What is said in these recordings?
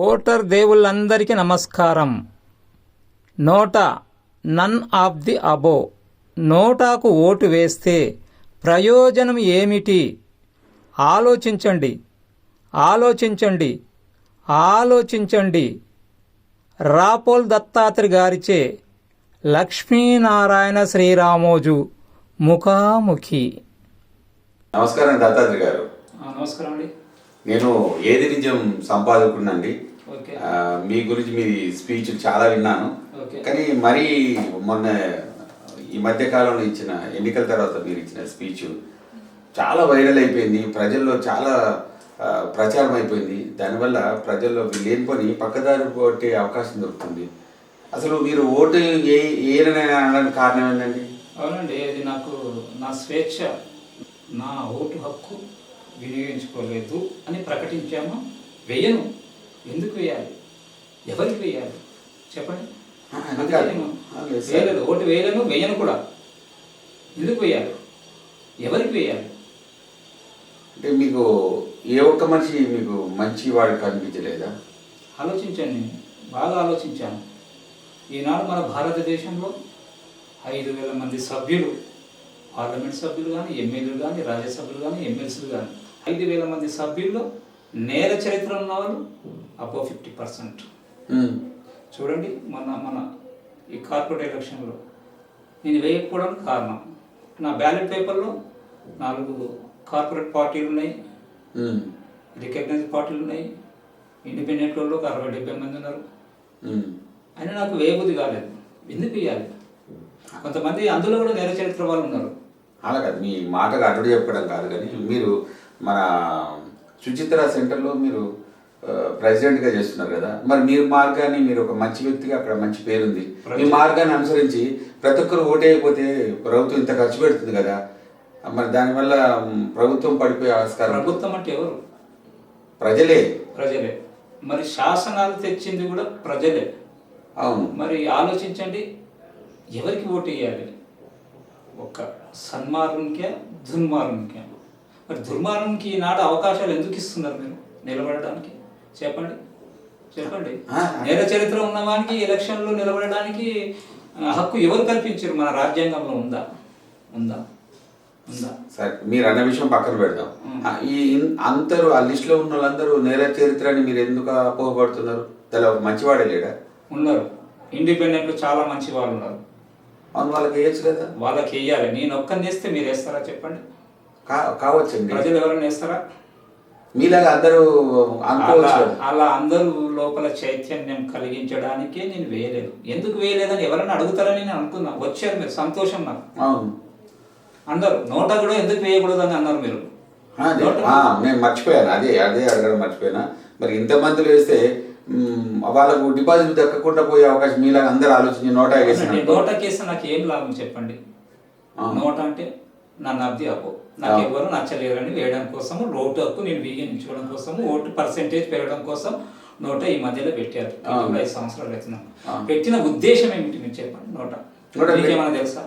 Voter దేవుళ్ళందరికీ నమస్కారం. NOTA none of the above. నోటాకు vote వేస్తే ప్రయోజనం ఏమిటి? ఆలోచించండి. ఆలోచించండి. ఆలోచించండి. రాపోల్ దత్తాత్రి గారిచే లక్ష్మీనారాయణ శ్రీరామోజు ముఖాముఖి. నమస్కారం దత్తాత్రి గారు. నమస్కారం అండి. నేను ఏది నిజం సంపాదకుడినండి? మీ గురించి మీ స్పీచ్ చాలా విన్నాను. కానీ మరీ మొన్న ఈ మధ్య కాలంలో ఇచ్చిన ఎన్నికల తర్వాత మీరు ఇచ్చిన స్పీచ్ చాలా వైరల్ అయిపోయింది. ప్రజల్లో చాలా ప్రచారం అయిపోయింది. దానివల్ల ప్రజల్లో లేనిపోని పక్కదారి కొట్టే అవకాశం దొరుకుతుంది. అసలు మీరు ఓటు ఏ ఏనని అనడానికి కారణం ఏంటండి అవునండి అది నాకు నా స్వేచ్ఛ. నా ఓటు హక్కు వినియోగించుకోలేదు అని ప్రకటించాము? వేయను. ఎందుకు వేయాలి? ఎవరికి వేయాలి? చెప్పండి. వేయలేదు. ఓటు వేయలేను వేయను కూడా. ఎందుకు వేయాలి? ఎవరికి వేయాలి? అంటే మీకు ఏ ఒక్క మనిషి మీకు మంచి వాడు కనిపించలేదా? ఆలోచించండి. బాగా ఆలోచించాను. ఈనాడు మన భారతదేశంలో ఐదు వేల మంది సభ్యులు పార్లమెంట్ సభ్యులు కానీ ఎమ్మెల్యేలు కానీ రాజ్యసభ్యులు కానీ ఎమ్మెల్సీలు కానీ ఐదు వేల మంది సభ్యుల్లో నేర చరిత్ర ఉన్న వాళ్ళు అబో ఫిఫ్టీ పర్సెంట్. ఉమ్, చూడండి మన మన ఈ కార్పొరేట్ ఎలక్షన్లో నేను వేయకపోవడానికి కారణం. నా బ్యాలెట్ పేపర్లో నాలుగు కార్పొరేట్ పార్టీలు ఉన్నాయి. ఉమ్, రికగ్నైజ్ పార్టీలు ఉన్నాయి. ఇండిపెండెంట్ వాళ్ళు ఒక అరవై డెబ్బై మంది ఉన్నారు. ఉమ్. అయినా నాకు వేయబుద్ధి కాలేదు. ఎందుకు ఇవ్వాలి కొంతమంది అందులో కూడా నేర చరిత్ర వాళ్ళు ఉన్నారు. అలా కాదు మీ మాటకు అడ్డు చెప్పడం కాదు కానీ మీరు మన సుచిత్ర సెంటర్లో మీరు ప్రెసిడెంట్గా చేస్తున్నారు కదా. మరి మీ మార్గాన్ని మీరు ఒక మంచి వ్యక్తిగా అక్కడ మంచి పేరుంది. మీ మార్గాన్ని అనుసరించి ప్రతి ఒక్కరు ఓటేయకపోతే ప్రభుత్వం ఇంత ఖర్చు పెడుతుంది కదా. మరి దానివల్ల ప్రభుత్వం పడిపోయే ఆస్కారం. ప్రభుత్వం అంటే ఎవరు? ప్రజలే. ప్రజలే. మరి శాసనాలు తెచ్చింది కూడా ప్రజలే. అవును. మరి ఆలోచించండి ఎవరికి ఓటు వేయాలి? ఒక సన్మార్గునికే దుర్మార్గునికే మరి దుర్మార్గునికి ఈనాడు అవకాశాలు ఎందుకు ఇస్తున్నారు మీరు? నిలబడడానికి? చెప్పండి. చెప్పండి. నేర చరిత్ర ఉన్నవానికి ఎలక్షన్లో నిలబడడానికి హక్కు ఎవరు కల్పించారు? మన రాజ్యాంగంలో ఉందా? ఉందా? ఉందా? సరే మీరు అన్న విషయం పక్కన పెడదాం. ఈ అందరూ ఆ లిస్ట్లో ఉన్న వాళ్ళందరూ నేర చరిత్రని మీరు ఎందుకు అపోహపడుతున్నారు? తెల ఒక మంచివాడే లేడా? ఉన్నారు. ఇండిపెండెంట్లు చాలా మంచి వాళ్ళు ఉన్నారు. అవును వాళ్ళకి వేయచ్చు కదా. వాళ్ళకి వేయాలి. నేను ఒక్కరిని వేస్తే మీరు వేస్తారా? చెప్పండి. కావచ్చండి. ప్రజలు ఎవరైనా వేస్తారా? మీలాగా అందరూ అనుకోవచ్చు అలా అందరూ లోపల చైతన్యం కలిగించడానికే నేను వేయలేదు. ఎందుకు వేయలేదని ఎవరైనా అడుగుతారని నేను అనుకున్నా. వచ్చారు మీరు సంతోషం నాకు. అవును. అందరు నోట కూడా ఎందుకు వేయకూడదు అని అన్నారు మీరు? నేను మర్చిపోయాను. అదే అదే అడగడం మర్చిపోయాను. మరి ఇంతమందిలో వేస్తే మ్, వాళ్ళకు డిపాజిట్ దక్కకుండా పోయే అవకాశం మీలాగా అందరూ ఆలోచించి నోటా వేసిన. అవునండి, నోట కేసు నాకు ఏం లాభం చెప్పండి. నోట అంటే? నన్ను అబ్ది అప్పు నాకు. ఎవరు నచ్చలేరని వేయడం కోసము ఓటు హక్కు నేను వినియోగించుకోవడం కోసం ఓటు పర్సెంటేజ్ పెరగడం కోసం నోట ఈ మధ్యలో పెట్టారు. ఐదు సంవత్సరాలు ఆ. పెట్టిన ఉద్దేశం ఏమిటి మీరు చెప్పండి నోట? తెలుసా.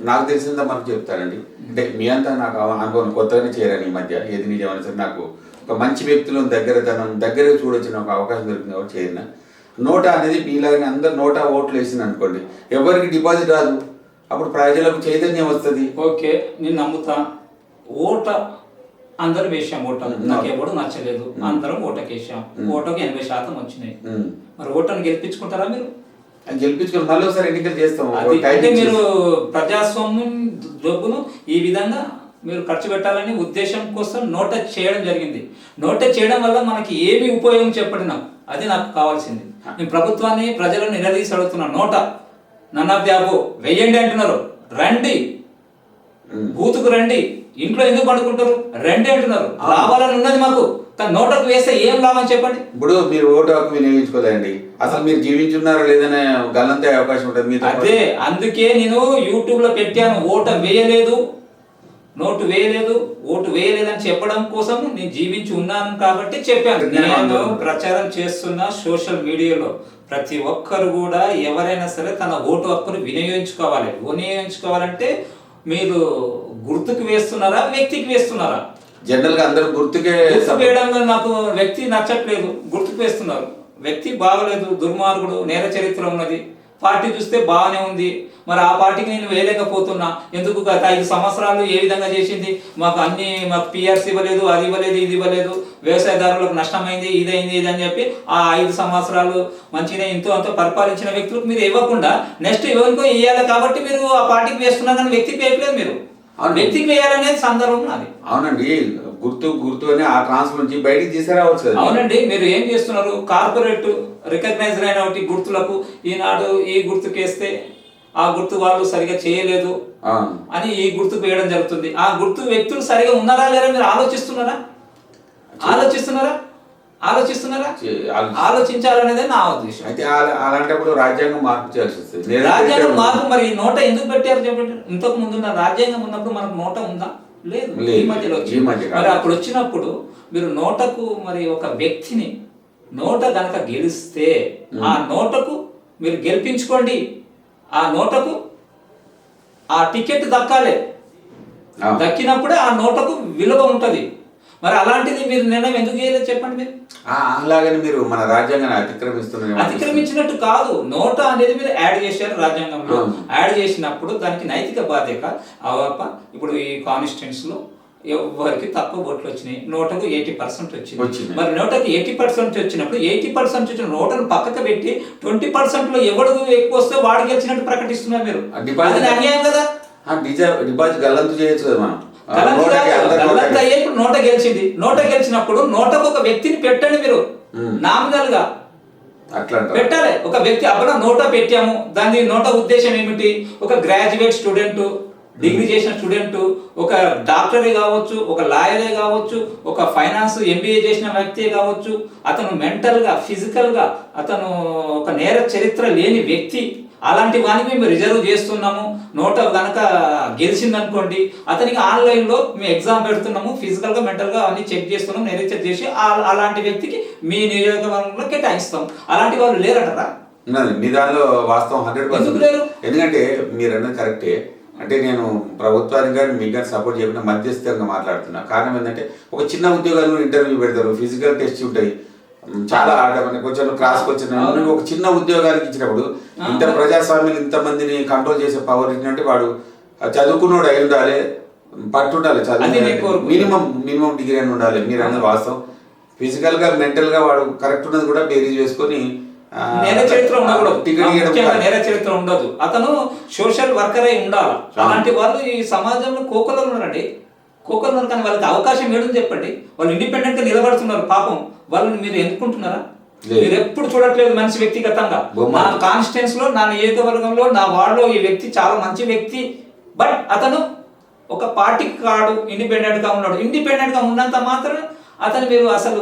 నాకు తెలిసిందా మనకు చెప్తానండి అంటే మీ అంతా నాకు అనుభవం కొత్తగానే చేరాను ఈ మధ్య. ఏది నిజమని సరే నాకు ఒక మంచి వ్యక్తులను దగ్గర తనం దగ్గర చూడొచ్చిన ఒక అవకాశం దొరికింది కాబట్టి చేరిన. నోటా అనేది మీలాగే అందరు నోటా ఓట్లు వేసింది అనుకోండి ఎవరికి డిపాజిట్ రాదు. అప్పుడు ప్రజలకు చైతన్యం వస్తుంది. ఓకే నేను నమ్ముతా. ఓట అందరం వేసాం ఓట. ఉమ్. నాకు ఎవడు నచ్చలేదు. అందరం ఓటకేసాం. ఓటకు ఎనభై శాతం వచ్చినాయి. మరి ఓటను గెలిపించుకుంటారా మీరు? గెలిపించుకొని మళ్ళీ ఒకసారి ఎన్నికలు చేస్తాం. అంటే. మీరు ప్రజాస్వామ్యం డబ్బును ఈ విధంగా మీరు ఖర్చు పెట్టాలని ఉద్దేశం కోసం నోట చేయడం జరిగింది. నోట చేయడం వల్ల మనకి ఏమి ఉపయోగం చెప్పండి? నాకు అది నాకు కావాల్సింది. నేను ప్రభుత్వాన్ని ప్రజలను నిలదీసి అడుగుతున్నాను నోట. నన్న బ్యాబు వెయ్యండి అంటున్నారు. రండి. బూతుకు రండి. ఇంట్లో ఎందుకు పడుకుంటారు? రండి అంటున్నారు. రావాలని ఉన్నది మాకు. కానీ నోటకు వేస్తే ఏం లాభం చెప్పండి? ఇప్పుడు మీరు ఓటు హక్కు వినియోగించుకోలేండి అసలు మీరు జీవించున్నారా లేదనే గల్లంతే అవకాశం ఉంటుంది పాటు. అదే అందుకే నేను యూట్యూబ్లో పెట్టాను. ఓట వేయలేదు. నోటు వేయలేదు. ఓటు వేయలేదని చెప్పడం కోసం నేను జీవించి ఉన్నాను కాబట్టి చెప్పాను. నేను ప్రచారం చేస్తున్న సోషల్ మీడియాలో. ప్రతి ఒక్కరు కూడా ఎవరైనా సరే తన ఓటు హక్కును వినియోగించుకోవాలి. వినియోగించుకోవాలంటే మీరు గుర్తుకు వేస్తున్నారా వ్యక్తికి వేస్తున్నారా? జనరల్గా అందరూ గుర్తుకే వేయడంలో నాకు వ్యక్తి నచ్చట్లేదు. గుర్తుకు వేస్తున్నారు. వ్యక్తి బాగలేదు దుర్మార్గుడు నేర చరిత్ర ఉన్నది. పార్టీ చూస్తే బాగానే ఉంది. మరి ఆ పార్టీకి నేను వేయలేకపోతున్నా. ఎందుకు గత ఐదు సంవత్సరాలు ఏ విధంగా చేసింది? మాకు అన్ని మాకు పిఆర్సీ ఇవ్వలేదు అది ఇవ్వలేదు ఇది ఇవ్వలేదు. వ్యవసాయదారులకు నష్టమైంది ఇదైంది ఇది అని చెప్పి ఆ ఐదు సంవత్సరాలు మంచిగా ఇంతో అంతో పరిపాలించిన వ్యక్తులకు మీరు ఇవ్వకుండా నెక్స్ట్ ఎవరికో ఇవ్వాలి కాబట్టి మీరు ఆ పార్టీకి వేస్తున్నారు కానీ వ్యక్తికి వేయట్లేదు మీరు. వ్యక్తికి వేయాలనేది సందర్భం నాది. అవునండి. గుర్తు గుర్తు అని ఆ ట్రాన్స్ఫర్ నుంచి బయటికి తీసుకురావచ్చు కదా. అవునండి మీరు ఏం చేస్తున్నారు? కార్పొరేట్ రికగ్నైజ్డ్ అయిన ఒకటి గుర్తులకు ఈనాడు ఈ గుర్తుకు వేస్తే ఆ గుర్తు వాళ్ళు సరిగా చేయలేదు. అని ఈ గుర్తుకు వేయడం జరుగుతుంది. ఆ గుర్తు వ్యక్తులు సరిగా ఉన్నారా లేరా మీరు ఆలోచిస్తున్నారా? ఆలోచిస్తున్నారా? ఆలోచిస్తున్నారా? ఆలోచించాలనేదే నా ఉద్దేశం. అయితే అలా- అలాంటప్పుడు రాజ్యాంగం మార్పు చేయాల్సి వస్తుంది. రాజ్యాంగం. మార్పు మరి నోట ఎందుకు పెట్టారు చెప్పండి. ఇంతకు ముందు రాజ్యాంగం ఉన్నప్పుడు మనకు నోట ఉందా? లేదు. ఈ మధ్యలో. మరి అప్పుడు వచ్చినప్పుడు మీరు నోటకు మరి ఒక వ్యక్తిని నోట గనక గెలిస్తే ఆ నోటకు మీరు గెలిపించుకోండి ఆ నోటకు ఆ టికెట్ దక్కాలి. దక్కినప్పుడే ఆ నోటకు విలువ ఉంటది మరి అలాంటిది మీరు నిర్ణయం ఎందుకు చేయలేదు చెప్పండి మీరు? అలాగని మీరు మన రాజ్యాంగాన్ని అతిక్రమిస్తున్నారు అతిక్రమించినట్టు కాదు. నోట అనేది మీరు యాడ్ చేశారు రాజ్యాంగంలో. యాడ్ చేసినప్పుడు దానికి నైతిక బాధ్యత. అవప్ప ఇప్పుడు ఈ కాన్స్టిట్యూన్స్లో ఎవరికి తక్కువ ఓట్లు వచ్చినాయి. నోటకు ఎయిటీ పర్సెంట్ వచ్చింది. మరి నోటకు ఎయిటీ పర్సెంట్ వచ్చినప్పుడు ఎయిటీ పర్సెంట్ వచ్చిన నోటను పక్కకు పెట్టి ట్వంటీ పర్సెంట్లో ఎవడు ఎక్కువ వస్తే వాడు గెలిచినట్టు ప్రకటిస్తున్నారు మీరు. అన్యాయం కదా. డిపాజిట్ గల్లంతు చేయొచ్చు కదా మనం. గల్లంతు. అయ్యే గెలిచింది. నోట గెలిచినప్పుడు నోటకు ఒక వ్యక్తిని పెట్టండి మీరు. నామినల్గా. పెట్టాలి. ఒక వ్యక్తి అప్పుడు నోటా పెట్టాము. దాని నోట ఉద్దేశం ఏమిటి? ఒక గ్రాడ్యుయేట్ స్టూడెంట్ డిగ్రీ చేసిన స్టూడెంట్ ఒక డాక్టరే కావచ్చు ఒక లాయరే కావచ్చు ఒక ఫైనాన్స్ ఎంబీఏ చేసిన వ్యక్తి కావచ్చు అతను మెంటల్గా ఫిజికల్గా అతను ఒక నేర చరిత్ర లేని వ్యక్తి. అలాంటి వానికి మేము రిజర్వ్ చేస్తున్నాము. నోట కనుక గెలిచిందనుకోండి అతనికి ఆన్లైన్లో మేము ఎగ్జామ్ పెడుతున్నాము ఫిజికల్గా మెంటల్గా అన్ని చెక్ చేస్తున్నాం నెరవేర్ చేసి అలాంటి వ్యక్తికి మీ నియోజకవర్గంలో కేటాయిస్తాం అలాంటి వాళ్ళు లేరంటారా? మీ దానిలో వాస్తవం హండ్రెడ్ లేరు? ఎందుకంటే మీరు అన్నది కరెక్టే. అంటే నేను ప్రభుత్వానికి కానీ మీకు కానీ సపోర్ట్ చేయకుండా మధ్యస్థంగా మాట్లాడుతున్నా. కారణం ఏంటంటే ఒక చిన్న ఉద్యోగాలు ఇంటర్వ్యూ పెడతారు. ఫిజికల్ టెస్ట్ ఉంటాయి. చాలా ఆట మనకి కొంచెం క్రాస్ వచ్చిన అవును. ఒక చిన్న ఉద్యోగానికి ఇచ్చినప్పుడు ఇంత. ప్రజాస్వామ్యం ఇంతమందిని కంట్రోల్ చేసే పవర్ ఇచ్చినట్టే వాడు చదువుకున్నోడు అయి ఉండాలి పట్టు ఉండాలి అది నేను చదువు. మినిమం మినిమం డిగ్రీ అని ఉండాలి మీరు అన్నది వాస్తవం. ఫిజికల్గా మెంటల్గా వాడు కరెక్ట్ ఉన్నది కూడా బేరీజ్ వేసుకొని ఆ, నేర చరిత్ర ఉండకూడదు. నేర చరిత్ర ఉండదు. అతను సోషల్ వర్కర్ అయి ఉండాలి. అలాంటి వాళ్ళు ఈ సమాజంలో కోకలు ఉన్నారండి. కోకలు ఉన్నారు కానీ వాళ్ళకి అవకాశం ఏడుంది చెప్పండి. వాళ్ళు ఇండిపెండెంట్గా నిలబడుతున్నారు పాపం. వాళ్ళని మీరు ఎన్నుకుంటున్నారా. మీరు ఎప్పుడు చూడట్లేదు మనిషి వ్యక్తిగతంగా. నా కాన్స్టిట్యూన్స్లో నా నియోజకవర్గంలో నా వార్డులో ఈ వ్యక్తి చాలా మంచి వ్యక్తి. బట్ అతను ఒక పార్టీకి కాడు ఇండిపెండెంట్గా ఉన్నాడు. ఇండిపెండెంట్గా ఉన్నంత మాత్రం అతను మీరు అసలు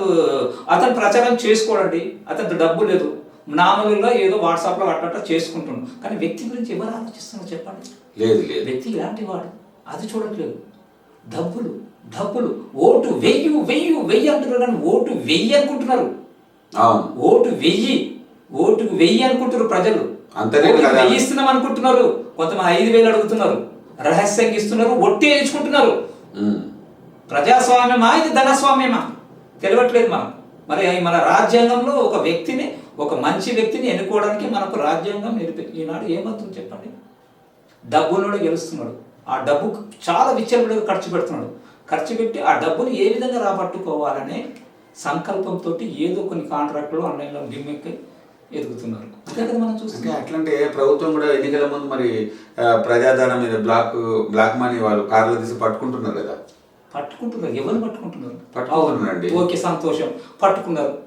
అతను ప్రచారం చేసుకోడండి. అతనికి డబ్బు లేదు. నామూలుగా ఏదో వాట్సాప్లో అట్ట చేసుకుంటున్నాడు. కానీ వ్యక్తి గురించి ఎవరు ఆలోచిస్తున్నారు చెప్పండి? లేదు లేదు. వ్యక్తి ఇలాంటి వాడు. అది చూడట్లేదు. డబ్బులు డబ్బులు ఓటు వెయ్యి వెయ్యి వెయ్యి అంటున్నారు కానీ ఓటు వెయ్యి అనుకుంటున్నారు. ఓటు వెయ్యి ఓటుకు వెయ్యి అనుకుంటున్నారు ప్రజలు. ఇస్తున్నాం అనుకుంటున్నారు. కొంతమంది ఐదు వేలు అడుగుతున్నారు. రహస్యంగా ఇస్తున్నారు. ఒట్టి వేయించుకుంటున్నారు. ప్రజాస్వామ్యమా? ఇది ధనస్వామ్యమా? తెలియట్లేదు మనం మరి మన రాజ్యాంగంలో ఒక వ్యక్తిని ఒక మంచి వ్యక్తిని ఎన్నుకోవడానికి మనకు రాజ్యాంగం నిలిపి ఈనాడు ఏమవుతుంది చెప్పండి? డబ్బున్నోడు గెలుస్తున్నాడు. ఆ డబ్బు చాలా విచ్చలవిడిగా ఖర్చు పెడుతున్నాడు. ఖర్చు పెట్టి ఆ డబ్బుని ఏ విధంగా రాబట్టుకోవాలనే సంకల్పంతో ఏదో కొన్ని కాంట్రాక్టులు ఆన్లైన్లో గిమ్మెక్కి ఎదుగుతున్నారు. మనం చూస్తున్నాం. అట్లంటే ప్రభుత్వం కూడా ఎన్నికల ముందు మరి ప్రజాధనం మీద బ్లాక్ బ్లాక్ మనీ వాళ్ళు కార్లు తీసి పట్టుకుంటున్నారు కదా? పట్టుకుంటున్నారు. ఎవరు పట్టుకుంటున్నారు? పట్టుకుంటున్నారండి. ఓకే సంతోషం. పట్టుకున్నారు.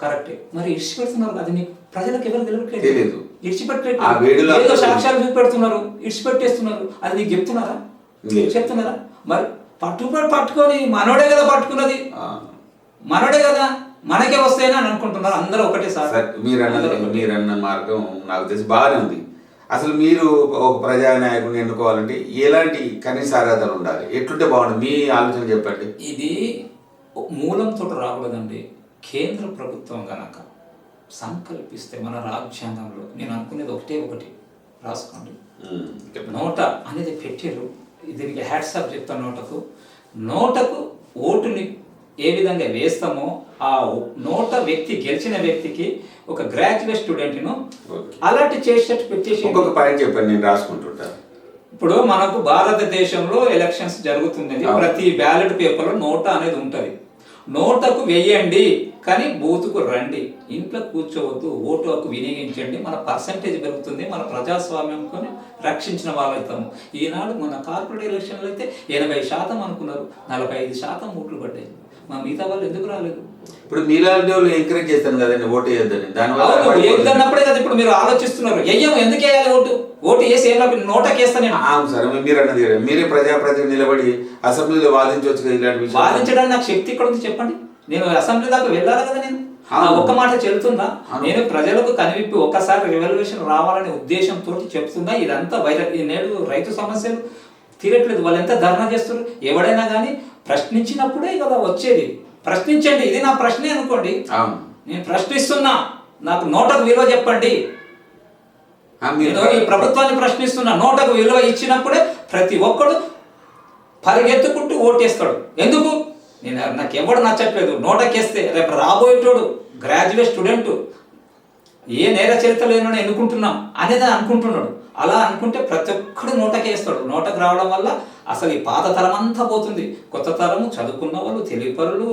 కరెక్టే. మరి ఇడిచిపెడుతున్నారు అది నీకు ప్రజలకు ఎవరు తెలియట్లేదు తెలీదు. ఇడిచిపెట్టలేదు. సాక్ష్యాలు చూపెడుతున్నారు ఇడిచిపెట్టేస్తున్నారు. అది నీకు చెప్తున్నారా. చెప్తున్నారా? మరి పట్టుకొని పట్టుకొని మనోడే కదా పట్టుకున్నది. మనోడే కదా మనకే వస్తాయని అని అనుకుంటున్నారు అందరూ ఒకటే సార్ సరే, మీరు అన్న. మీరు అన్న మార్గం నాకు తెలిసి బాగానే ఉంది. అసలు మీరు ఒక ప్రజానాయకుడిని ఎన్నుకోవాలంటే ఎలాంటి కనీస అర్హతలు ఉండాలి? ఎట్లుంటే బాగుంటుంది మీ ఆలోచన చెప్పండి. ఇది మూలంతో రాకూడదండి. కేంద్ర ప్రభుత్వం గనక సంకల్పిస్తే మన రాజ్యాంగంలో నేను అనుకునేది ఒకటే ఒకటి. రాసుకోండి. నోట అనేది పెట్టారు దీనికి హ్యాట్సాప్ చెప్తాను నోటకు. నోటకు ఓటుని ఏ విధంగా వేస్తామో ఆ నోట వ్యక్తి గెలిచిన వ్యక్తికి ఒక గ్రాడ్యుయేట్ స్టూడెంట్ను ఓకే. అలర్ట్ చేసేటట్టు పెట్టేసి ఒక్కొక్క పాయింట్ చెప్పండి నేను రాసుకుంటుంటా. ఇప్పుడు మనకు భారతదేశంలో ఎలక్షన్స్ జరుగుతుంది. ప్రతి బ్యాలెట్ పేపర్లో నోటా అనేది ఉంటది. నోటకు వేయండి కానీ బూతుకు రండి. ఇంట్లో కూర్చోవద్దు ఓటు హక్కు వినియోగించండి. మన పర్సంటేజ్ పెరుగుతుంది మన ప్రజాస్వామ్యంతో రక్షించిన వాళ్ళవుతాము ఈనాడు మన కార్పొరేట్ ఎలక్షన్లు అయితే ఎనభై శాతం అనుకున్నారు నలభై ఐదు శాతం ఓట్లు పడ్డాయి. మా మిగతా వాళ్ళు ఎందుకు రాలేదు? ఇప్పుడు మీలాంటి వాళ్ళు ఎంకరేజ్ చేస్తాను కదండి ఓటు వేయొద్దని. దానివల్ల ఏంటన్నప్పుడే కదా ఇప్పుడు మీరు ఆలోచిస్తున్నారు. ఎయ్యం ఎందుకు వేయాలి ఓటు? ఓటు వేసి ఏం లాభం? నోటకేస్తా నేను? సార్ మీరు అన్నది మీరే ప్రజాప్రతినిధి నిలబడి అసెంబ్లీలో వాదించవచ్చు కదా ఇలాంటి వాదించడానికి నాకు శక్తి ఇక్కడ ఉంది చెప్పండి? నేను అసెంబ్లీ దాకా వెళ్ళాలి కదా నేను. ఒక్క మాట అవును. నేను ప్రజలకు కనివిప్పి ఒక్కసారి రెవల్యూషన్ రావాలనే ఉద్దేశంతో చెప్తున్నా ఇదంతా వైరల్ నేడు రైతు సమస్యలు తీరట్లేదు. వాళ్ళు ఎంత ధర్నా చేస్తారు ఎవడైనా కానీ ప్రశ్నించినప్పుడే కదా వచ్చేది. ప్రశ్నించండి. ఇది నా ప్రశ్నే అనుకోండి. నేను ప్రశ్నిస్తున్నా. నాకు నోటకు విలువ చెప్పండి. నేను ఈ ప్రభుత్వాన్ని ప్రశ్నిస్తున్నా. నోటకు విలువ ఇచ్చినప్పుడే ప్రతి ఒక్కడు పరిగెత్తుకుంటూ ఓటేస్తాడు. ఎందుకు? నేను నాకు ఎవడు నచ్చట్లేదు. నోటకేస్తే రేపు రాబోయేటోడు గ్రాడ్యుయేట్ స్టూడెంట్ ఏ నేర చరిత్ర లేనని ఎన్నుకుంటున్నాం అనేది అనుకుంటున్నాడు. అలా అనుకుంటే ప్రతి ఒక్కడు నోటకేస్తాడు. నోటకు రావడం వల్ల అసలు ఈ పాత తరం అంతా పోతుంది. కొత్త తరము చదువుకున్న వాళ్ళు తెలివిపరులు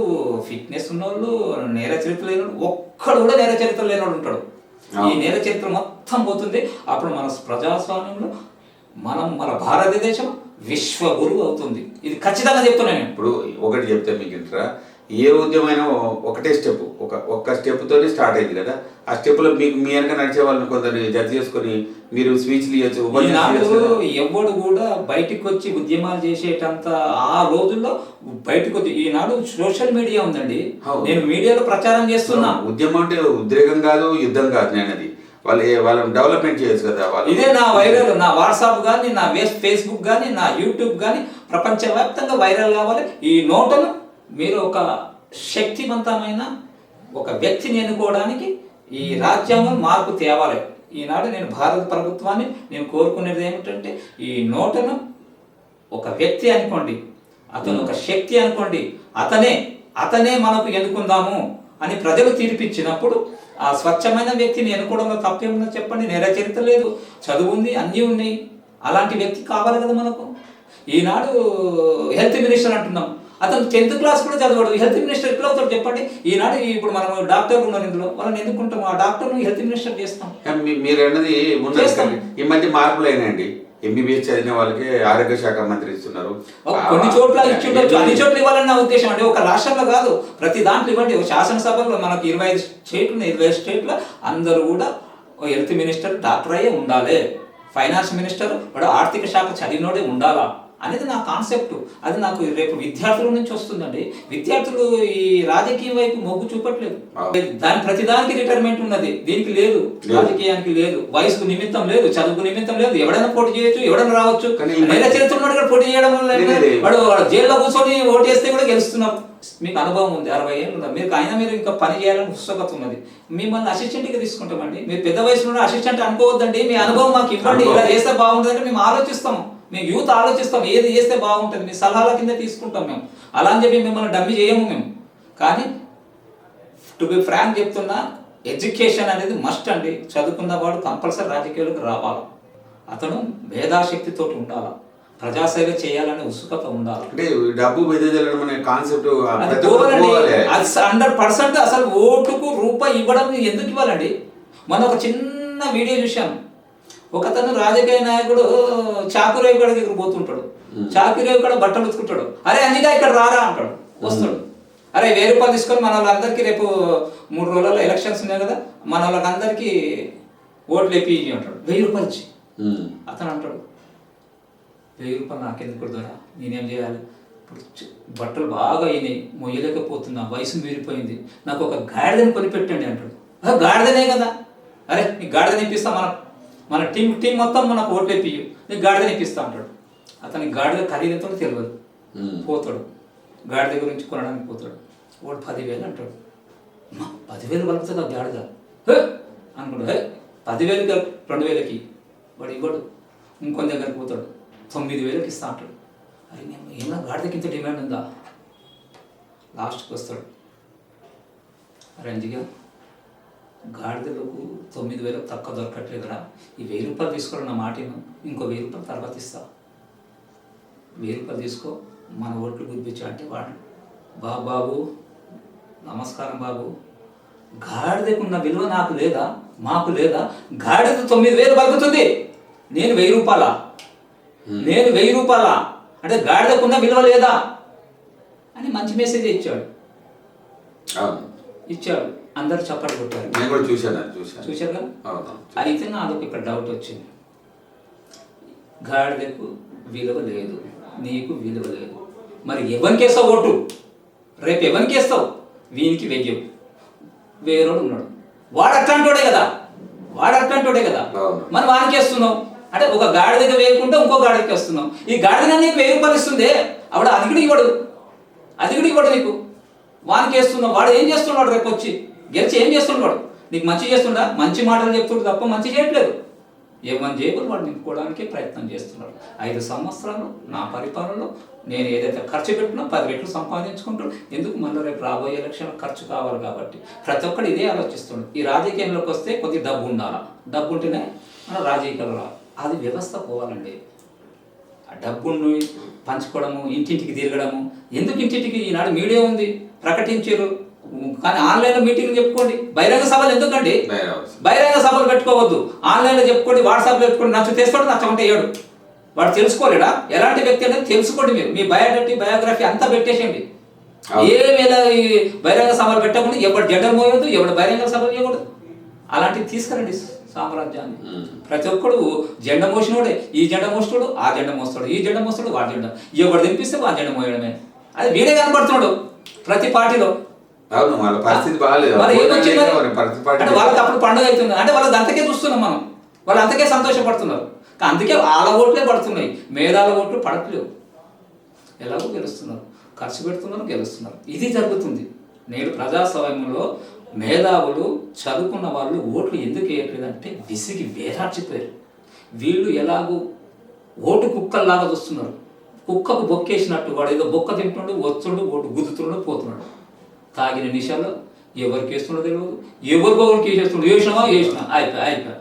ఫిట్నెస్ ఉన్న వాళ్ళు నేర చరిత్ర లేనోడు ఒక్కడు కూడా నేర చరిత్ర లేనోడు ఉంటాడు. ఈ నేర చరిత్ర మొత్తం పోతుంది. అప్పుడు మన ప్రజాస్వామ్యంలో మనం మన భారతదేశం విశ్వ గురువు అవుతుంది. ఇది ఖచ్చితంగా చెప్తున్నాను నేను. ఇప్పుడు ఒకటి చెప్తే మీకు ఇంటరా. ఏ ఉద్యమైనా ఒకటే స్టెప్ ఒక ఒక్క స్టెప్ తోనే స్టార్ట్ అయింది కదా. ఆ స్టెప్లో మీకు మీ వెనక నడిచే వాళ్ళని కొందరిని జడ్జ్ చేసుకొని మీరు స్పీచ్లు ఇవ్వచ్చు. ఎవడు కూడా బయటికి వచ్చి ఉద్యమాలు చేసేటంత ఆ రోజుల్లో బయటకు వచ్చి ఈనాడు సోషల్ మీడియా ఉందండి. నేను మీడియాలో ప్రచారం చేస్తున్నా. ఉద్యమం అంటే ఉద్రేకం కాదు యుద్ధం కాదు నేను అది వాళ్ళు వాళ్ళని డెవలప్మెంట్ చేయొచ్చు కదా వాళ్ళు. ఇదే నా వైరల్ నా వాట్సాప్ కానీ నా ఫేస్బుక్ కానీ నా యూట్యూబ్ కానీ ప్రపంచవ్యాప్తంగా వైరల్ కావాలి. ఈ నోటను మీరు ఒక శక్తివంతమైన ఒక వ్యక్తిని ఎన్నుకోవడానికి ఈ రాజ్యాంగం మార్పు తేవాలి. ఈనాడు నేను భారత ప్రభుత్వాన్ని నేను కోరుకునేది ఏమిటంటే ఈ నోటను ఒక వ్యక్తి అనుకోండి అతను ఒక శక్తి అనుకోండి అతనే అతనే మనకు ఎన్నుకుందాము అని ప్రజలు తీర్పిచ్చినప్పుడు ఆ స్వచ్ఛమైన వ్యక్తిని ఎన్నుకోవడంలో తప్పేముందో చెప్పండి నేర చరిత్ర లేదు చదువు ఉంది అన్నీ ఉన్నాయి అలాంటి వ్యక్తి కావాలి కదా మనకు. ఈనాడు హెల్త్ మినిస్టర్ అంటున్నాం అతను టెన్త్ క్లాస్ కూడా చదవడు. హెల్త్ మినిస్టర్ ఎట్లా అవుతాడు చెప్పండి? ఈనాడు ఇప్పుడు మనం డాక్టర్ ఉన్నారు ఇందులో. వాళ్ళని ఎందుకుంటాం? ఆ డాక్టర్ను హెల్త్ మినిస్టర్ చేస్తాం. మీరు అన్నది ఈ మధ్య మార్పులు అయినాయండి. ఎంబీబీఎస్ చదివిన వాళ్ళకి ఆరోగ్య శాఖ మంత్రి ఇస్తున్నారు. కొన్ని చోట్ల ఇచ్చి ఉండొచ్చు అన్ని చోట్ల ఇవ్వాలని నా ఉద్దేశం అండి. ఒక రాష్ట్రంలో కాదు ప్రతి దాంట్లో ఇవ్వండి. ఒక శాసనసభలో మనకు ఇరవై ఐదు స్టేట్లు ఇరవై ఐదు స్టేట్లో అందరూ కూడా హెల్త్ మినిస్టర్ డాక్టర్ అయ్యే ఉండాలి. ఫైనాన్స్ మినిస్టర్ వాడు ఆర్థిక శాఖ చదివినోడే ఉండాలా? అనేది నా కాన్సెప్ట్. అది నాకు రేపు విద్యార్థుల నుంచి వస్తుందండి. విద్యార్థులు ఈ రాజకీయం వైపు మొగ్గు చూపట్లేదు. దాని ప్రతిదానికి రిటైర్మెంట్ ఉన్నది. దీనికి లేదు. రాజకీయానికి లేదు. వయసుకు నిమిత్తం లేదు. చదువుకు నిమిత్తం లేదు. ఎవడైనా పోటీ చేయొచ్చు ఎవడైనా రావచ్చు. నేల చరిత్ర ఉన్నాడు కూడా పోటీ చేయడం. వాడు జైల్లో కూర్చొని ఓటు చేస్తే కూడా గెలుస్తున్నారు మీకు అనుభవం ఉంది. అరవై ఏళ్ళు ఉన్నారు మీరు అయినా మీరు ఇంకా పని చేయాలని పుస్తకత ఉన్నది. మిమ్మల్ని అసిస్టెంట్గా తీసుకుంటామండి. మీరు పెద్ద వయసులో అసిస్టెంట్ అనుకోవద్దండి. మీ అనుభవం మాకు ఇవ్వండి. ఇలా. చేస్తే బాగుంటుందంటే మేము ఆలోచిస్తాం. మేము యూత్ ఆలోచిస్తాం ఏది చేస్తే బాగుంటుంది మీ సలహాల కింద తీసుకుంటాం మేము. అలా అని చెప్పి మిమ్మల్ని డమ్మి చేయము మేము. కానీ టు బి ఫ్రాంక్ చెప్తున్నా ఎడ్యుకేషన్ అనేది మస్ట్ అండి. చదువుకున్న వాడు కంపల్సరీ రాజకీయాలకు రావాలి. అతను మేధాశక్తితో ఉండాలి? ప్రజాసేవ చేయాలనే ఉత్సుకత ఉండాలి? అంటే డబ్బు వెదజల్లడం అనే కాన్సెప్ట్ హండ్రెడ్ పర్సెంట్ అసలు ఓటుకు రూపాయి ఇవ్వడం ఎందుకు ఇవ్వాలండి? మొన్న ఒక చిన్న వీడియో చూశాను. ఒకతను రాజకీయ నాయకుడు చాకురేవి కూడా దగ్గర పోతుంటాడు. చాకురేవి కూడా బట్టలు ఉతుకుంటాడు. అరే అంజిగా ఇక్కడ రారా అంటాడు. వస్తాడు. అరే వెయ్యి రూపాయలు తీసుకొని మన వాళ్ళందరికీ రేపు మూడు రోజులలో ఎలక్షన్స్ ఉన్నాయి కదా మన వాళ్ళకందరికీ ఓట్లు వేపి అంటాడు. వెయ్యి రూపాయలు ఇచ్చి. అతను అంటాడు వెయ్యి రూపాయలు నాకెందుకు కొడుతురా నేనేం చేయాలి? ఇప్పుడు బట్టలు బాగా అయినాయి మొయ్యలేకపోతున్నా వయసు మీరిపోయింది నాకు ఒక గాడిదని కొనిపెట్టండి అంటాడు. "ఆ, గాడిదనే కదా. అరే నీకు గాడిదని ఇప్పిస్తా మన మన టీం టీం మొత్తం మనకు ఓట్లు ఇప్పియు నీకు గాడిదని ఇప్పిస్తా అంటాడు. అతనికి గాడిద ఖరీదంతో తెలియదు. పోతాడు. గాడిద గురించి కొనడానికి పోతాడు. వాడు పదివేలు అంటాడు. "అమ్మా, పదివేలు కలుపుతుంది ఆ గాడిద? "హే!" అనుకుంటాడు. "హే, పదివేలు కలుపు రెండు వేలకి వాడు ఇవ్వడు. ఇంకొన్ని దగ్గరికి పోతాడు. తొమ్మిది వేలకి ఇస్తా అంటాడు. అరే నేను ఏమన్నా గాడిదకి ఇంత డిమాండ్ ఉందా? లాస్ట్కి వస్తాడు. రంజిగా గాడిదలకు తొమ్మిది వేలకు తక్కువ దొరకట్లేదురా ఈ వెయ్యి రూపాయలు తీసుకోవడం నా మాట విను. ఇంకో వెయ్యి రూపాయలు తర్వాత ఇస్తా. వెయ్యి రూపాయలు తీసుకో. మన ఓట్లు గుర్పించా అంటే వాడు. బాబు బాబు నమస్కారం బాబు. గాడిదకున్న విలువ నాకు లేదా? మాకు లేదా? గాడిద తొమ్మిది వేలు పలుకుతుంది నేను వెయ్యి రూపాయల. నేను వెయ్యి రూపాయల. అంటే గాడిదకున్న విలువ లేదా? అని మంచి మెసేజ్ ఇచ్చాడు. ఇచ్చాడు అందరు చప్పట్లు కొట్టారు. నేను కూడా చూశాను అది చూశాను. చూశారు కదా అయితే నాదొక ఇక్కడ డౌట్ వచ్చింది. గాడిదకు విలువ లేదు. నీకు విలువ లేదు. మరి ఎవరికి వేస్తావు ఓటు? రేపు ఎవరికి వేస్తావు? వీనికి వెయ్యవు. వేరేవాడు ఉన్నాడు. వాడు అట్లాంటోడే కదా. వాడు అట్లాంటోడే కదా. అవును. మనం వానికి వేస్తున్నాం అంటే ఒక గాడిదకి వేయకుండా ఇంకో గాడిదకి వేస్తున్నాం ఈ గాడిద నీకు వెయ్యి రూపాయలు ఇస్తుంది. అప్పుడు అదిగుడు ఇవ్వడు. అదిగుడు ఇవ్వడు నీకు. వానికి వేస్తున్నావు వాడు ఏం చేస్తున్నాడు రేపు వచ్చి? గెలిచి ఏం చేస్తున్నాడు? నీకు మంచి చేస్తుండా? మంచి మాటలు చెప్తుండు తప్ప మంచి చేయట్లేదు. ఏమని చేయకూడదు వాడు నింపుకోవడానికి ప్రయత్నం చేస్తున్నాడు. ఐదు సంవత్సరాలు నా పరిపాలనలో నేను ఏదైతే ఖర్చు పెట్టినా పది రెట్లు సంపాదించుకుంటాడు ఎందుకు మళ్ళీ రేపు రాబోయే ఎలక్షన్ ఖర్చు కావాలి కాబట్టి? ప్రతి ఒక్కడు ఇదే ఆలోచిస్తున్నాడు ఈ రాజకీయంలోకి వస్తే కొద్ది డబ్బు ఉండాలా? డబ్బు ఉంటేనే మన రాజకీయాలు రావాలి. అది వ్యవస్థ పోవాలండి. ఆ డబ్బును పంచుకోవడము ఇంటింటికి తిరగడము. ఎందుకు ఇంటింటికి? ఈనాడు మీడియా ఉంది. ప్రకటించారు కానీ ఆన్లైన్లో మీటింగ్ చెప్పుకోండి. బహిరంగ సభలు ఎందుకండి? బహిరంగ సభ. బహిరంగ సభలు పెట్టుకోవద్దు. ఆన్లైన్లో చెప్పుకోండి వాట్సాప్లో పెట్టుకోండి. నచ్చు తీసుకోండి నచ్చమంటే ఏడు. వాడు తెలుసుకోలేడా? ఎలాంటి వ్యక్తి అనేది తెలుసుకోండి మీరు. మీ బయోడటీ బయోగ్రఫీ అంతా పెట్టేసేయండి. అవును. ఏ వేళ ఈ బహిరంగ సభలు పెట్టకుండా ఎవడు జెండర్ మోయొద్దు ఎవడు బహిరంగ సభలు చేయకూడదు అలాంటివి తీసుకురండి సామ్రాజ్యాన్ని. ప్రతి ఒక్కడు జెండ మోసినోడే. ఈ జెండ మోస్తాడు ఆ జెండ మోస్తాడు ఈ జెండ మోస్తాడు వాడి జెండ ఎవడు తెప్పిస్తే ఆ జెండ మోయడమే. అది వీడే కనపడుతున్నాడు ప్రతి పార్టీలో. అవును వాళ్ళ పరిస్థితి బాగాలేదు అంటే వాళ్ళకి అప్పుడు పండుగ అవుతుంది. అంటే వాళ్ళకి అంతకే చూస్తున్నాం మనం. వాళ్ళు అంతకే సంతోషపడుతున్నారు. అందుకే వాళ్ళ ఓట్లే పడుతున్నాయి. మేధాల ఓట్లు పడట్లేవు ఎలాగో గెలుస్తున్నారు. ఖర్చు పెడుతున్నారు గెలుస్తున్నారు. ఇది జరుగుతుంది. నేడు ప్రజాస్వామ్యంలో మేధావులు చదువుకున్న వాళ్ళు ఓట్లు ఎందుకు వేయట్లేదంటే విసిగి వేరార్చిపోయారు వీళ్ళు ఎలాగో ఓటు కుక్కల్లాగా చూస్తున్నారు. కుక్కకు బొక్కేసినట్టు వాడు ఏదో బొక్క తింటుండు వస్తుండు ఓటు గుద్దుతుండు పోతున్నాడు. తాగిన నిషాలో ఎవరికి వేస్తుండో తెలియదు ఎవరికో ఒకరికి వేసేస్తుండో వేసినావా వేసినా అయిపోయి అయిపోయి.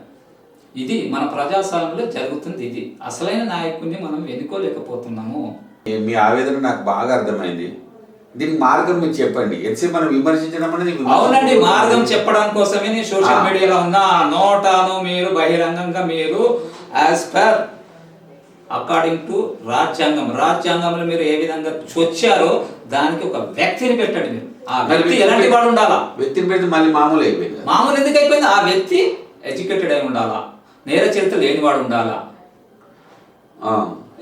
ఇది మన ప్రజాస్వామ్యంలో జరుగుతుంది ఇది. అసలైన నాయకుడిని మనం ఎన్నుకోలేకపోతున్నాము. మీ- ఆవేదన నాకు బాగా అర్థమైంది. దీనికి మార్గం మీరు చెప్పండి. ఎంతసేపు మనం విమర్శించడం అనేది అవునండి మార్గం చెప్పడం కోసమే నేను సోషల్. మీడియాలో ఉన్న. నోటాను మీరు బహిరంగంగా మీరు యాజ్ పర్ అకార్డింగ్ టు రాజ్యాంగం. రాజ్యాంగంలో మీరు ఏ విధంగా వచ్చారో దానికి ఒక వ్యక్తిని పెట్టండి మీరు. ఆ వ్యక్తి ఎలాంటి వాడు ఉండాలా? వ్యక్తిని పెడితే మళ్ళీ మామూలు అయిపోయింది. మామూలు ఎందుకు అయిపోయింది? ఆ వ్యక్తి ఎడ్యుకేటెడ్ అయి ఉండాలా? నేర చరిత్ర లేనివాడు ఉండాలా.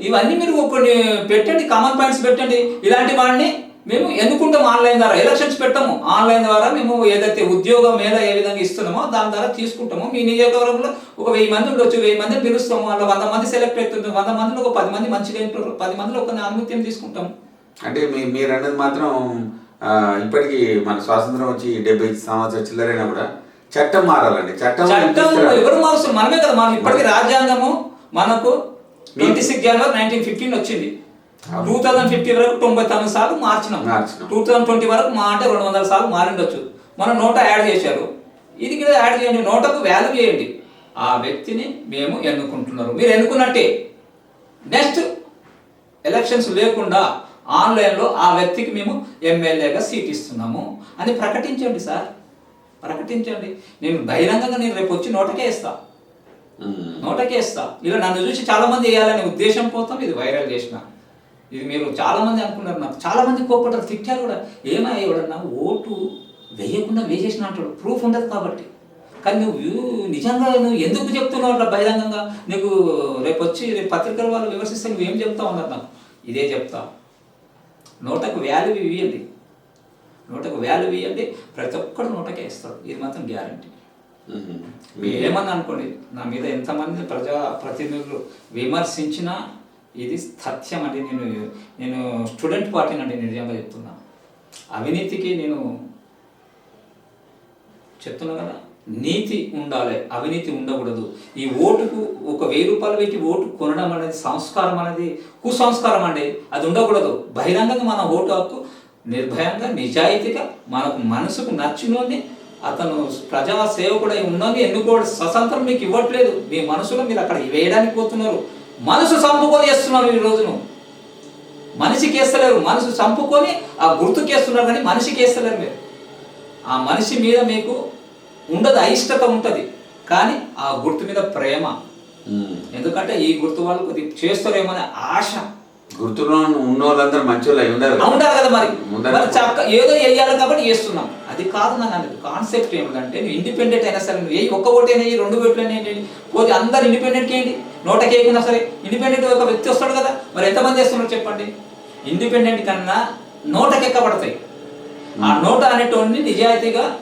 ఇవన్నీ మీరు కొన్ని పెట్టండి కామన్ పాయింట్స్ పెట్టండి. ఇలాంటి వాడిని మేము ఎన్నుకుంటాం ఆన్లైన్ ద్వారా. ఎలక్షన్స్ పెట్టాము. ఆన్లైన్ ద్వారా మేము ఏదైతే ఉద్యోగం మీద ఏ విధంగా ఇస్తున్నామో దాని ద్వారా తీసుకుంటాము. మీ నియోజకవర్గంలో ఒక వెయ్యి మంది ఉండొచ్చు వెయ్యి మందిని పిలుస్తాము. అలా వంద మంది సెలెక్ట్ అవుతుంది వంద మందిలో ఒక పది మంది మంచిగా ఉంటారు. పది మందిలో ఒక అనుమతి తీసుకుంటాం అంటే మీ మీరు అన్నది మాత్రం ఇప్పటికీ మన స్వాతంత్రం వచ్చి డెబ్బై సంవత్సరాల చిల్లరైనా కూడా చట్టం మారాలండి. చట్టం. ఎవరు మారుస్తారు? మనమే కదా మనం ఇప్పటికీ రాజ్యాంగము మనకు twenty six January nineteen fifteen వచ్చింది. టూ థౌసండ్ ఫిఫ్టీ వరకు తొంభై తొమ్మిది సార్లు మార్చినాం. టూ థౌసండ్ ట్వంటీ వరకు మా అంటే రెండు వందల సార్లు మారిండొచ్చు. మనం నోట యాడ్ చేశారు. ఇది కూడా యాడ్ చేయండి. నోటకు వాల్యూ చేయండి. ఆ వ్యక్తిని మేము ఎన్నుకుంటున్నారు. మీరు ఎన్నుకున్నట్టే. నెక్స్ట్ ఎలక్షన్స్ లేకుండా ఆన్లైన్లో ఆ వ్యక్తికి మేము ఎమ్మెల్యేగా సీట్ ఇస్తున్నాము. అని ప్రకటించండి సార్. ప్రకటించండి. నేను బహిరంగంగా నేను రేపు వచ్చి నోటకే ఇస్తా. నోటకే ఇస్తా. ఇలా నన్ను చూసి చాలా మంది వేయాలనే ఉద్దేశం కోసం ఇది వైరల్ చేసిన ఇది మీరు చాలా మంది అనుకున్నారు నాకు చాలా మంది కోపడ్డారు తిట్టారు కూడా. ఏమయ్యా ఎవడన్నా ఓటు వేయకుండా వేసేసిన అంటాడు. ప్రూఫ్ ఉండదు కాబట్టి. కానీ నువ్వు నిజంగా నువ్వు ఎందుకు చెప్తున్నావు అట్లా బహిరంగంగా? నీకు రేపు వచ్చి రేపు పత్రికల వాళ్ళు విమర్శిస్తే నువ్వు ఏం చెప్తావు అన్నారు నాకు? ఇదే చెప్తా. నోటకు వాల్యూ ఇవ్వండి. నోటకు వాల్యూ ఇవ్వండి. ప్రతి ఒక్కడు నోటకే ఇస్తాడు. ఇది మాత్రం గ్యారంటీ ఉమ్. మీ మీరు ఏమన్నా అనుకోండి నా మీద ఎంతమంది ప్రజా ప్రతినిధులు విమర్శించినా ఇది సత్యం అంటే నేను నేను స్టూడెంట్ పార్టీని అంటే నిజంగా చెప్తున్నా. అవినీతికి నేను చెప్తున్నా కదా నీతి ఉండాలి అవినీతి ఉండకూడదు. ఈ ఓటుకు ఒక వెయ్యి రూపాయలు పెట్టి ఓటు కొనడం అనేది సంస్కారం అనేది కుసంస్కారం అండి. అది ఉండకూడదు. బహిరంగంగా మన ఓటు హక్కు నిర్భయంగా నిజాయితీగా మనకు మనసుకు నచ్చినోని అతను ప్రజా సేవకుడై ఉన్నది ఎన్నుకోవడం స్వతంత్రం మీకు ఇవ్వట్లేదు. మీ మనసులో మీరు అక్కడ వేయడానికి పోతున్నారు. మనసు చంపుకొని చేస్తున్నారు ఈ రోజును. మనిషికి వేస్తలేరు మనసు చంపుకొని ఆ గుర్తుకి వేస్తున్నారు కానీ మనిషికి వేస్తలేరు మీరు. ఆ మనిషి మీద మీకు ఉండదు అయిష్టత ఉంటుంది. కానీ ఆ గుర్తు మీద ప్రేమ. ఎందుకంటే ఈ గుర్తు వాళ్ళు చేస్తారేమనే ఆశ. గుర్తులో ఉన్న వాళ్ళందరూ మంచి అయి ఉండాలి కదా. మరి. చక్క ఏదో వేయాలి కాబట్టి చేస్తున్నాం. అది కాదు నన్ను అనేది కాన్సెప్ట్ ఏమిటంటే నువ్వు ఇండిపెండెంట్ అయినా సరే నువ్వు ఏ ఒక్క ఓటైనా రెండు ఓట్లు వేయండి పోతే అందరు ఇండిపెండెంట్ ఏంటి? నోట కేకున్నా సరే ఇండిపెండెంట్ ఒక వ్యక్తి వస్తాడు కదా మరి ఎంతమంది వేస్తున్నారు చెప్పండి. ఇండిపెండెంట్ కన్నా నోటకెక్కబడతాయి. ఆ నోట అనేటోడిని నిజాయితీగా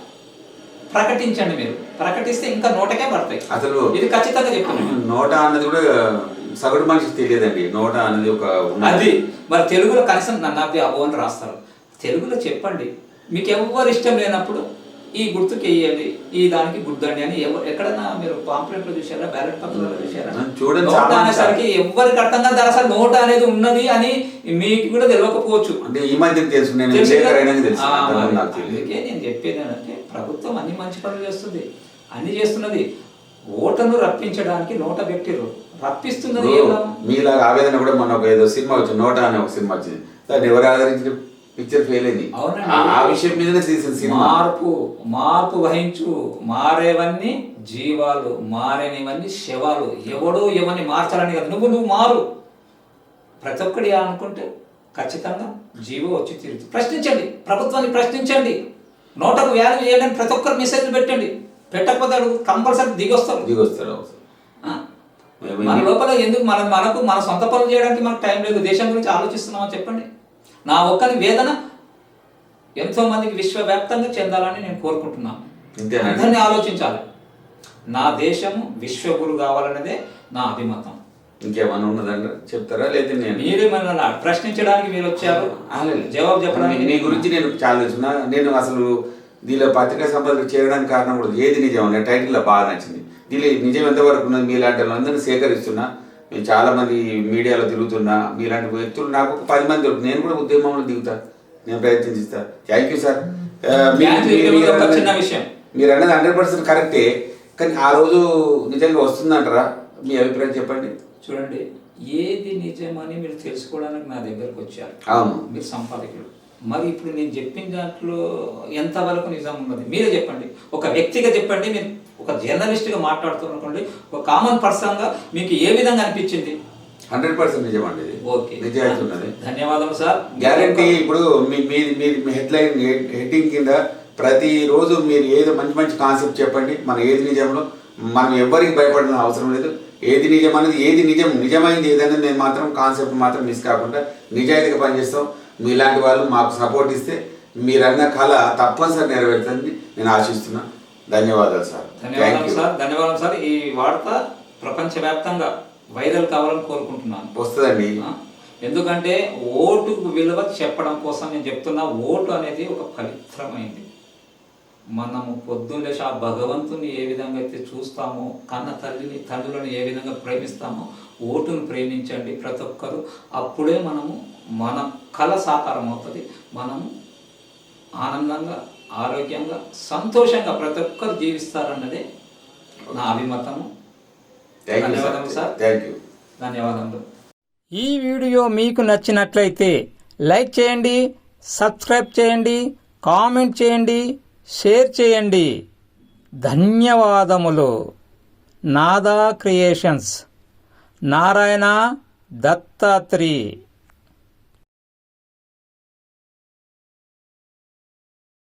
ప్రకటించండి మీరు. ప్రకటిస్తే ఇంకా నోటకే పడతాయి. అసలు ఇది ఖచ్చితంగా చెప్తున్నాను నోట అన్నది కూడా సగటు మనిషికి తెలియదండి. నోట అన్నది ఒక. అది మరి తెలుగులో కనీసం నన్నాబ్ది అబో అని రాస్తారు. తెలుగులో చెప్పండి. మీకు ఎవరు ఇష్టం లేనప్పుడు ఈ గుర్తుకి వేయాలి ఈ దానికి గుర్తండి అని ఎవరు ఎక్కడైనా మీరు పాంప్లెట్లో చూసారా బ్యాలెట్ పత్రంలో చూసారా చూడండి, అనేసరికి ఎవరికి అర్థం కాదు అసలు నోట అనేది ఉన్నది అని మీకు కూడా తెలియకపోవచ్చు అంటే ఈ మధ్య తెలుసు అందుకే నేను చెప్పేది ఏంటంటే ప్రభుత్వం అన్ని మంచి పనులు చేస్తుంది అన్ని చేస్తున్నది. ఓటను రప్పించడానికి నోట పెట్టిర్రు. రప్పిస్తున్నది? మీలాగా ఆవేదన కూడా మొన్న ఒక ఏదో సినిమా వచ్చింది నోట అనే ఒక సినిమా వచ్చింది. దాన్ని ఎవరు ఆదరించిన పిక్చర్ ఫెయిల్ అయింది. ఆ- విషయం మీదనే తీసిన సినిమా. మార్పు మార్పు వహించు మారేవన్నీ జీవాలు మారేనివన్నీ శవాలు. ఎవడో ఎవరిని మార్చాలని కదా. నువ్వు నువ్వు మారు. ప్రతి ఒక్కటి అనుకుంటే ఖచ్చితంగా జీవో వచ్చి తీరుతుంది. ప్రశ్నించండి. ప్రభుత్వాన్ని ప్రశ్నించండి. నోటకు వ్యాల్యూ చేయండి ప్రతి ఒక్కరు మెసేజ్లు పెట్టండి. పెట్టకపోతే అడుగు కంపల్సరీ దిగొస్తారు. దిగొస్తారు? మన లోపల ఎందుకు మన మనకు మన సొంత పనులు చేయడానికి మనకు టైం లేదు. దేశం గురించి ఆలోచిస్తున్నామా చెప్పండి. నా ఒక్కని వేదన ఎంతో మందికి విశ్వవ్యాప్తంగా చెందాలని నేను కోరుకుంటున్నాను. అందరినీ ఆలోచించాలి. నా దేశము విశ్వగురు కావాలన్నదే నా అభిమతం. ఇంకేమన్నా ఉన్నదండి? చెప్తారా? లేదా నేను మీరేమన్నా ప్రశ్నించడానికి మీరు వచ్చారు. జవాబు చెప్పడానికి మీ గురించి నేను చాలా నేను అసలు దీనిలో పత్రికా సంపాదన చేయడానికి కారణం కూడా ఏది నిజం? అనే టైటిల్లో బాగా నచ్చింది. దీనిలో నిజం ఎంతవరకు ఉన్నది? మీలాంటి వాళ్ళందరినీ సేకరిస్తున్నా. నేను చాలా మంది మీడియాలో తిరుగుతున్నా మీలాంటి వ్యక్తులు నాకు ఒక పది మంది నేను కూడా ఉద్యమంలో దిగుతా. నేను ప్రయత్నిస్తా థ్యాంక్ యూ సార్. మీరు అన్నది- హండ్రెడ్ పర్సెంట్ కరెక్టే. కానీ ఆ రోజు నిజంగా వస్తుందంటారా? మీ అభిప్రాయం చెప్పండి. చూడండి ఏది నిజమని మీరు తెలుసుకోవడానికి నా దగ్గరకు వచ్చారు. అవును. మీరు సంపాదకులు. మరి ఇప్పుడు నేను చెప్పిన దాంట్లో ఎంతవరకు నిజం ఉన్నది? మీరే చెప్పండి. ఒక వ్యక్తిగా చెప్పండి మీరు ఒక జర్నలిస్ట్గా మాట్లాడుతున్నటువంటి ఒక కామన్ పర్సన్గా మీకు ఏ విధంగా అనిపించింది? హండ్రెడ్ పర్సెంట్ నిజం అండి ఇది ఓకే. నిజాయితీ ఉన్నది ధన్యవాదాలు సార్. గ్యారంటీ ఇప్పుడు మీ మీ మీరు మీ హెడ్లైన్ హెడ్డింగ్ కింద ప్రతిరోజు మీరు ఏదో మంచి మంచి కాన్సెప్ట్ చెప్పండి. మన ఏది నిజంలో మనం ఎవరికి భయపడిన అవసరం లేదు. ఏది నిజం అనేది ఏది నిజం నిజమైంది ఏదనేది మేము మాత్రం కాన్సెప్ట్ మాత్రం మిస్ కాకుండా నిజాయితీగా పనిచేస్తాం. మీలాంటి వాళ్ళు మాకు సపోర్ట్ ఇస్తే మీరన్న కళ తప్పనిసరి నెరవేరుతుంది నేను ఆశిస్తున్నా. ధన్యవాదాలు సార్. ధన్యవాదాలు సార్. ధన్యవాదాలు సార్. ఈ వార్త ప్రపంచవ్యాప్తంగా వైరల్ కావాలని కోరుకుంటున్నాను. వస్తుందండి. ఎందుకంటే ఓటు విలువ చెప్పడం కోసం నేను చెప్తున్నా ఓటు అనేది ఒక పవిత్రమైంది. మనము పొద్దున్న ఆ భగవంతుని ఏ విధంగా అయితే చూస్తామో కన్న తల్లిని తల్లులను ఏ విధంగా ప్రేమిస్తామో ఓటును ప్రేమించండి ప్రతి ఒక్కరు. అప్పుడే మనము మన కళ సాకారం అవుతుంది. మనము ఆనందంగా ఆరోగ్యంగా సంతోషంగా ప్రతి ఒక్కరు జీవిస్తారన్నదే నా అభిమతము. సార్ సార్ థ్యాంక్ యూ ధన్యవాదములు. ఈ వీడియో మీకు నచ్చినట్లయితే లైక్ చేయండి సబ్స్క్రైబ్ చేయండి కామెంట్ చేయండి షేర్ చేయండి. ధన్యవాదములు. నాదా క్రియేషన్స్. నారాయణ దత్తాత్రి